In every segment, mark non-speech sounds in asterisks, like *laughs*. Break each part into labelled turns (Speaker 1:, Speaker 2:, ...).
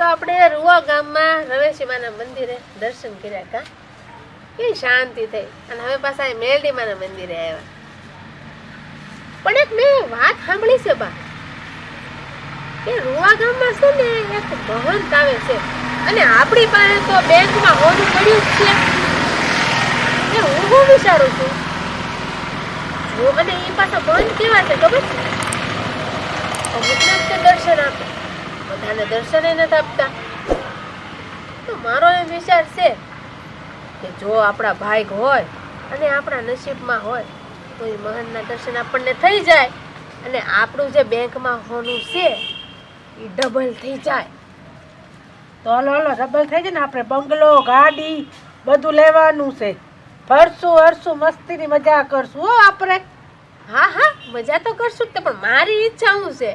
Speaker 1: આપણે રૂવા ગામમાં રવેશીમાના મંદિરે દર્શન કર્યા હતા કેવી શાંતિ થઈ. અને હવે પાછા મેલડીમાના મંદિરે આવ્યા. પણ એક મેં વાત સાંભળી છે બા, કે રૂવા ગામમાં છે ને એક મહંત આવે છે. અને આપણી પાસે તો બેંકમાં હોનું પડ્યું જ છે. હું શું વિચારું છું? અને એ પાછા બંધ કેવા છે ખબર? છે અમુકને જ દર્શન આપે. બધાને દર્શન નથી આપતા. તો મારો એ વિચાર છે કે જો આપણા ભાઈ હોય અને આપણા નસીબમાં હોય, તો એ મહાનના દર્શન આપણને થઈ જાય અને આપણું જે બેંકમાં હોનું છે, એ ડબલ થઈ જાય.
Speaker 2: તો હલો હલો ડબલ થઈ જાય ને આપણે બંગલો, ગાડી, બધું લેવાનું છે. ફરશું હરશું મસ્તીની મજા કરશું હો આપણે.
Speaker 1: હા હા મજા તો કરશું જ તે પણ મારી ઈચ્છા શું છે?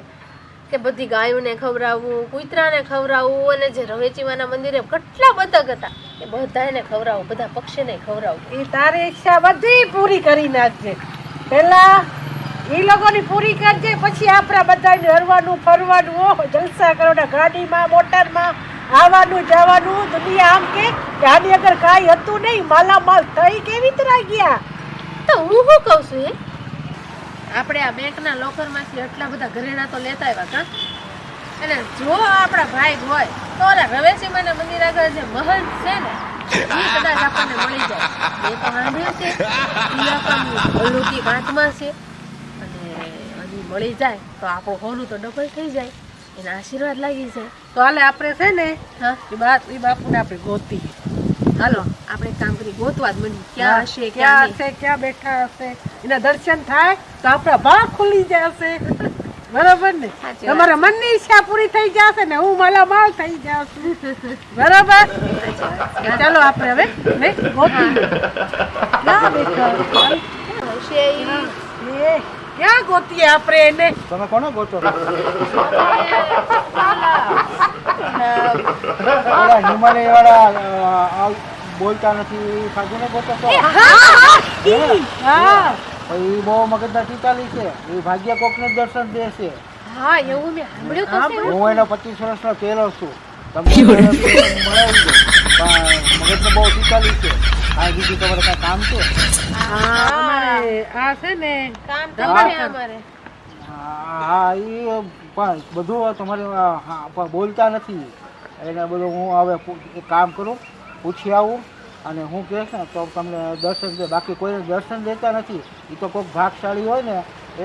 Speaker 1: કે બધી ગાયોને ખવડાવવું કૂતરાને ખવડાવવું અને જે રવેચીમાના મંદિરે કેટલા બતક હતા એ બધાને ખવડાવવું બધા પક્ષીને ખવડાવવું
Speaker 2: એ તારી ઈચ્છા બધી પૂરી કરી નાખજે. પહેલા એ લોકોની પૂરી કરજે પછી આપણા બધાને હરવાનું ફરવાનું ઓહો જલસા કરવાના ગાડીમાં મોટરમાં આવવાનું જવાનું દુનિયા આમ કે કે આની અગર કાંઈ હતું નહીં માલામાલ થઈ કેવી તરા ગયા.
Speaker 1: તો હું શું કહું છું એ? આપણે આ બેંકના લોકરમાંથી એટલા બધા ઘરેણા તો લેતા આવ્યા કા? અને જો આપણા ભાઈ હોય, તો ઓલા રવેશીમાના મંદિર આગળ જે મહંત છે ને કદાચ આપણને મળી જાય. એ તો સાંભળ્યું છે. અને મળી જાય, તો આપણું હોનું તો ડબલ થઈ જાય. એના આશીર્વાદ લાગી જાય.
Speaker 2: તો હાલે આપણે છે ને,
Speaker 1: હા,
Speaker 2: એ બાપ એ બાપુને આપણે ગોતી.
Speaker 1: હાલો આપણે કામ કરી ગોતવા જ મળી ક્યાં હશે ક્યાં
Speaker 2: હશે ક્યાં બેઠા હશે? એના દર્શન થાય તો આપણા ભાગ ખુલી જશે. બરાબર ને. તમારા મનની ઈચ્છા પૂરી થઈ જશે ને હું માલામાલ થઈ જાઉં બરાબર? ચાલો આપણે હવે ને ગોતી. ક્યાં બેઠા ક્યાં ગોતીએ આપણે એને?
Speaker 3: તમે કોને ગોતો? *laughs* ઓલા હિમાલય વાળા બોલતા નથી સાધુ ને બોલતા
Speaker 2: હા
Speaker 3: એ બહુ મગજના ટીચાલી છે. એ ભાગ્ય કોક ને દર્શન દે છે.
Speaker 1: હા એવું મેં સાંભળ્યું તો
Speaker 3: હું એનો પચીસ વર્ષનો પહેલો છું. તમને મગજને બહુ આ બીજું તમારે કાંઈ કામ છે?
Speaker 2: આ છે ને
Speaker 1: કામ તો
Speaker 2: હા.
Speaker 1: અમારે.
Speaker 3: હા એ પણ બધું તમારે હા, બોલતા નથી. એને બધું હું હવે કામ કરું પૂછી આવું અને હું કહેશ ને તો તમને દર્શન દે. બાકી કોઈને દર્શન દેતા નથી. એ તો કોઈક ભાગશાળી હોય ને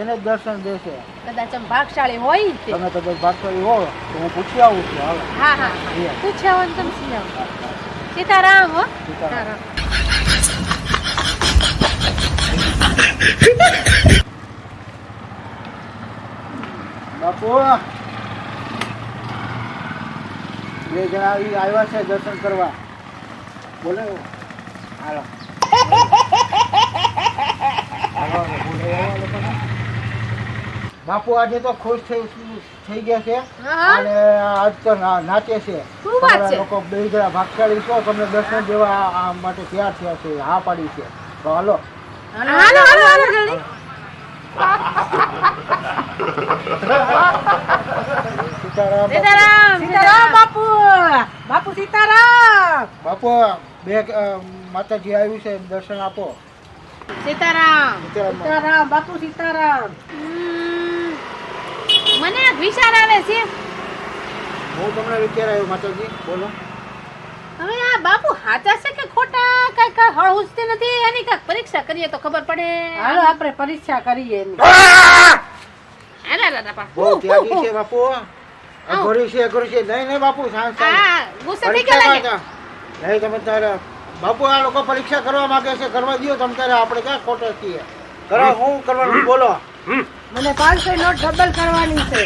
Speaker 3: એને જ દર્શન દેશે.
Speaker 1: કદાચ ભાગશાળી હોય.
Speaker 3: તમે કદાચ ભાગશાળી હો તો હું પૂછી આવું છું. હવે
Speaker 1: હા હા પૂછી આવો ને તમે સીતારામ હો.
Speaker 3: સીતારામ. બાપુ બે જણા ઈ આવ્યા છે દર્શન કરવા. બોલે હાલો. બાપુ આજે તો ખુશ થઈ થઈ ગયા છે અને આજ તો નાચે છે. લોકો બે ભાગશાળી છો તમને દર્શન દેવા આ- આ માટે તૈયાર થયા છે હા પાડી છે. તો હાલો
Speaker 1: હાલો હાલો હાલો જલ્દી. *laughs*
Speaker 3: સીતારામ બાપુ.
Speaker 1: સીતારામ
Speaker 2: સીતારામ બાપુ. બાપુ સીતારામ.
Speaker 3: બાપુ બે માતાજી આવ્યું છે દર્શન આપો.
Speaker 1: સીતારામ.
Speaker 3: સીતારામ
Speaker 2: બાપુ. સીતારામ
Speaker 1: મને એક વિચાર આવે છે.
Speaker 3: હું તમને વિચાર આવ્યો માતાજી બોલો.
Speaker 1: હવે આ બાપુ સાચા છે કે ખોટા? કઈ કઈ હળહુસતી નથી? એની કઈ પરીક્ષા કરીએ તો ખબર પડે.
Speaker 2: હાલો આપણે પરીક્ષા કરીએ એની.
Speaker 1: અરે, અરે, અરે, બા.
Speaker 3: બહુ ત્યાગી છે બાપુ. અઘરી છે અઘરી છે. નહીં નહીં બાપુ શાંત શાંત.
Speaker 1: ગુસ્સે થઈ
Speaker 3: પરીક્ષા
Speaker 1: ગયા
Speaker 3: નહીં તમે તારે બાપુ આ લોકો પરીક્ષા કરવા માંગે છે કરવા દો તમે તારે આપણે ક્યાં ખોટા છીએ? કરો હું કરવાનું બોલો.
Speaker 2: મને પાંચસો નોટ ડબલ કરવાની છે.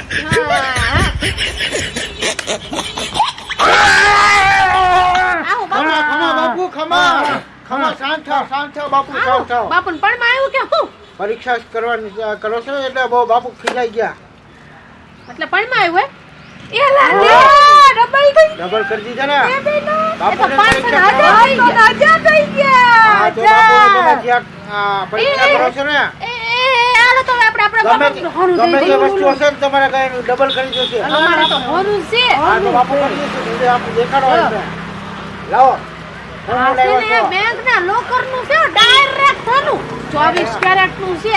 Speaker 3: ખમા ખમા બાપુ ખમા. ખમા શાંત થાવ શાંત થાવ બાપુ શાંત થાવ.
Speaker 1: બાપુને પણમાં આવ્યું કે હું?
Speaker 3: પરીક્ષા કરવાની કરો છો? એટલે બહુ બાપુ ખીજાઈ ગયા.
Speaker 1: એટલે પણમાં આવ્યું હે? એ લા, લે, ડબલ થઈ
Speaker 3: ડબલ કરી દીધા ને? પરીક્ષા
Speaker 1: થઈ ગયા.
Speaker 3: બાપુ આ, પરીક્ષા. કરો છો ને?
Speaker 1: એ, હાલો તો આપણે આપણે
Speaker 3: ગમે
Speaker 1: હોનું
Speaker 3: ગમે
Speaker 1: દઈ
Speaker 3: વસ્તુ હશે ને તમારે કઈ ડબલ કરી દેશે.
Speaker 1: અમારે તો હોનું છે.
Speaker 3: હા તો બાપુ કરી દેશે દેખાડો લાવો.
Speaker 1: આ
Speaker 3: લાવ્યો
Speaker 1: ને
Speaker 3: છો.
Speaker 1: લોકરનું છે ડાયરેક્ટ હોનું 24 કેરેટનું છે.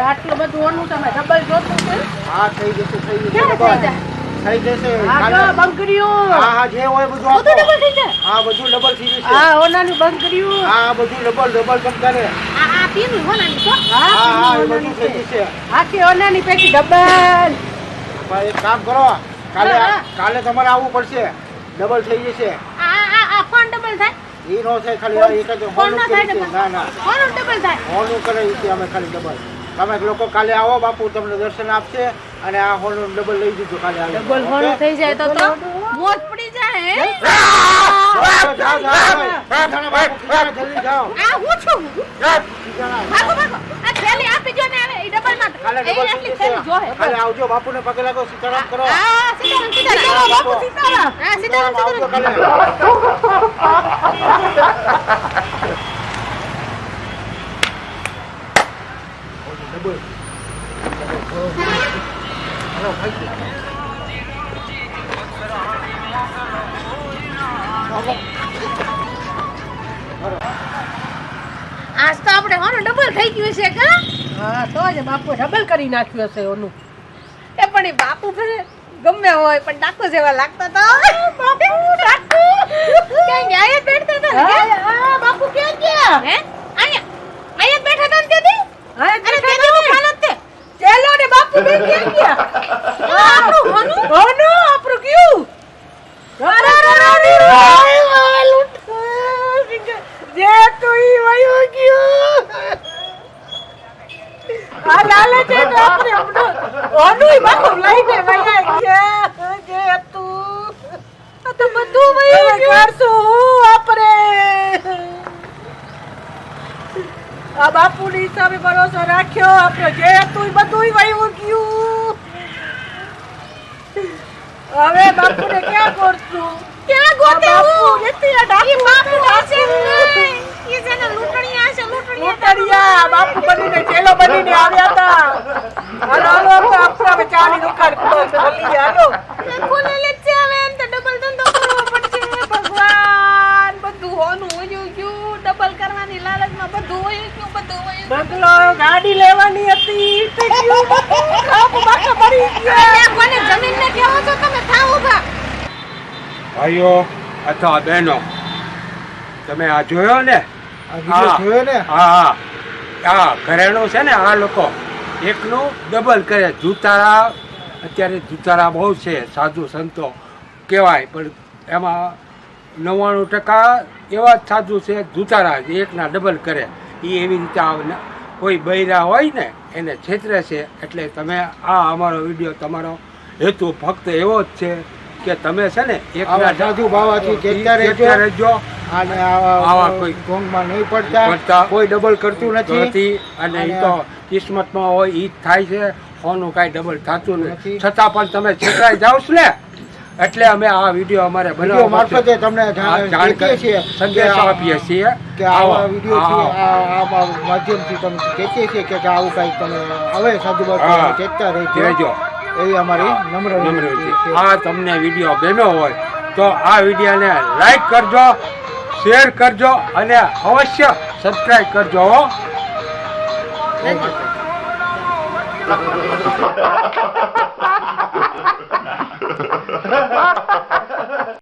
Speaker 2: આટલું બધું હોનું તમે ડબલ જોતું છે.
Speaker 3: હા થઈ જશે થઈ જશે ડબલ.
Speaker 1: થઈ
Speaker 3: જશે.
Speaker 2: હા
Speaker 3: કાલે. હા હા જે હોય બધું આપો.
Speaker 1: બધું ડબલ થઈ જાય.
Speaker 3: હા બધું ડબલ થઈ જશે.
Speaker 2: હા ઓનાની બંગડીયું
Speaker 3: હા બધું ડબલ ડબલ તમ કરે.
Speaker 1: આ આ પીનું હોનાની છો?
Speaker 3: હા હા બધું થઈ જશે.
Speaker 2: આખી ઓનાની પેટી ડબલ
Speaker 3: ભાઈ એક કામ કરો. કાલે. કાલે તમારે આવવું પડશે. ડબલ થઈ જશે.
Speaker 1: આ આ આ ફોન ડબલ થાય?
Speaker 3: નો થાય ખાલી એક જ
Speaker 1: ના થાય
Speaker 3: ના ના.
Speaker 1: ડબલ થાય.
Speaker 3: કરે છે અમે ખાલી ડબલ તમે લોકો કાલે આવો બાપુ તમને દર્શન આપશે અને આ હોલ ડબલ લઈ દીધું કાલે આવે
Speaker 1: ડબલ
Speaker 3: હોલ
Speaker 1: થઈ જાય તો તો મોત પડી જાય
Speaker 3: જલ્દી જાઓ
Speaker 1: આ હું છું. ભાગો ભાગો આ થેલી આપી જો ને એ ડબલમાં
Speaker 3: કાલે ડબલ
Speaker 1: એટલી
Speaker 3: થઈ
Speaker 1: થેલી
Speaker 3: કાલે આવજો બાપુને પગે લાગો સીતારામ કરો
Speaker 1: હા સીતારામ સીતારામ બાપુ સીતારામ હા સીતારામ સીતારામ
Speaker 3: કાલે ડબલ. હાલો, ભાઈ.
Speaker 1: આજ તો આપણે હોનું ડબલ થઈ ગયું છે કા?
Speaker 2: હા તો જ બાપુ ડબલ કરી નાખ્યું હશે ઓનું.
Speaker 1: એ પણ એ બાપુ ફરે ગમે હોય પણ ડાકુ જેવા લાગતા તો. બાપુ ડાકુ. ક્યાં ગયા બેઠતા હતા
Speaker 2: હા, હા, બાપુ ક્યાં ગયા?
Speaker 1: હે અહીંયા અહીંયા જ બેઠા હતા ને તેથી
Speaker 2: હા,
Speaker 1: અરે તેથી હું ખાલો જ તે
Speaker 2: ચેલો ને બાપુ બે ક્યાં ગયા
Speaker 1: આ આપણું હોનું
Speaker 2: ઓનું આપણું કયું
Speaker 1: અરે, અરે, અરે, અરે,
Speaker 2: જે તો ઈ વયો ગયો. આ લાલે છે તો આપણે આપણું ઓનું બાપુ લઈને વયા ગયા. જે તું. આ તો બધું વયો ગયો. હું આપણે આ બાપુની સામે ભરોસો રાખ્યો. આપણે જે તું બધું વયું ગયું. હવે બાપુને ક્યાં કરશું
Speaker 1: ક્યાં ગોતે હું
Speaker 2: નથી આ ડાકુ
Speaker 1: બાપુ હશે નહીં ઈ જેને લૂંટણીયા હશે લૂંટણીયા
Speaker 2: બાપુ બનીને ચેલો બનીને આવ્યા હતા હાલો હાલો આપણે આપણે દુકાન ખોલી હાલો
Speaker 1: ખોલે લે છે હવે એમ તો ડબલ ધંધો કરવો પડશે ભગવાન બધું હોનું હોયું ગયું ડબલ કરવાની લાલચમાં બધું હોયું ગયું બધું હોયું
Speaker 2: બંગલો ગાડી લેવાની હતી તે ગયું બધું. બાકા ગયા
Speaker 1: કોને જમીનને કેવો છો તમે
Speaker 4: ભાઈઓ અથવા બહેનો તમે આ જોયો ને.
Speaker 3: જોયો ને?
Speaker 4: હા હા. આ ઘરેણું છે ને આ લોકો એકનું ડબલ કરે. જૂતારા અત્યારે જૂતારા બહુ છે સાધુ સંતો કહેવાય પણ એમાં નવ્વાણું ટકા એવા જ સાધુ છે જૂતારા એકના ડબલ કરે. એ એવી રીતે કોઈ બૈરા હોય ને એને છેતરે છે. એટલે તમે આ અમારો વીડિયો તમારો હેતુ ફક્ત એવો જ છે કે તમે છે ને
Speaker 3: આવા સાધુ ભાવાથી ચેતતા રહેજો. અને
Speaker 4: આવા કોઈ
Speaker 3: કોંગમાં નહીં પડતા. કોઈ ડબલ કરતું નથી.
Speaker 4: અને એ તો કિસ્મતમાં હોય એ જ થાય છે. ફોનનું કાંઈ ડબલ થતું
Speaker 3: નથી.
Speaker 4: છતાં પણ તમે છેતરાઈ જાઓ ને? એટલે અમે આ વીડિયો અમારે બનાવવા
Speaker 3: મારફતે તમને જાણ- છીએ
Speaker 4: સંદેશો
Speaker 3: કે
Speaker 4: આપીએ છીએ.
Speaker 3: કે આવા વીડિયો
Speaker 4: છે
Speaker 3: આ માધ્યમથી તમે કહીએ છીએ કે આવું કાંઈક તમે હવે સાધુ ચેતતા રહેજો. એવી અમારી નમ્ર વિનંતી.
Speaker 4: આ તમને વીડિયો ગમ્યો હોય તો આ વિડીયોને લાઈક કરજો શેર કરજો અને અવશ્ય સબસ્ક્રાઈબ કરજો હો. *laughs*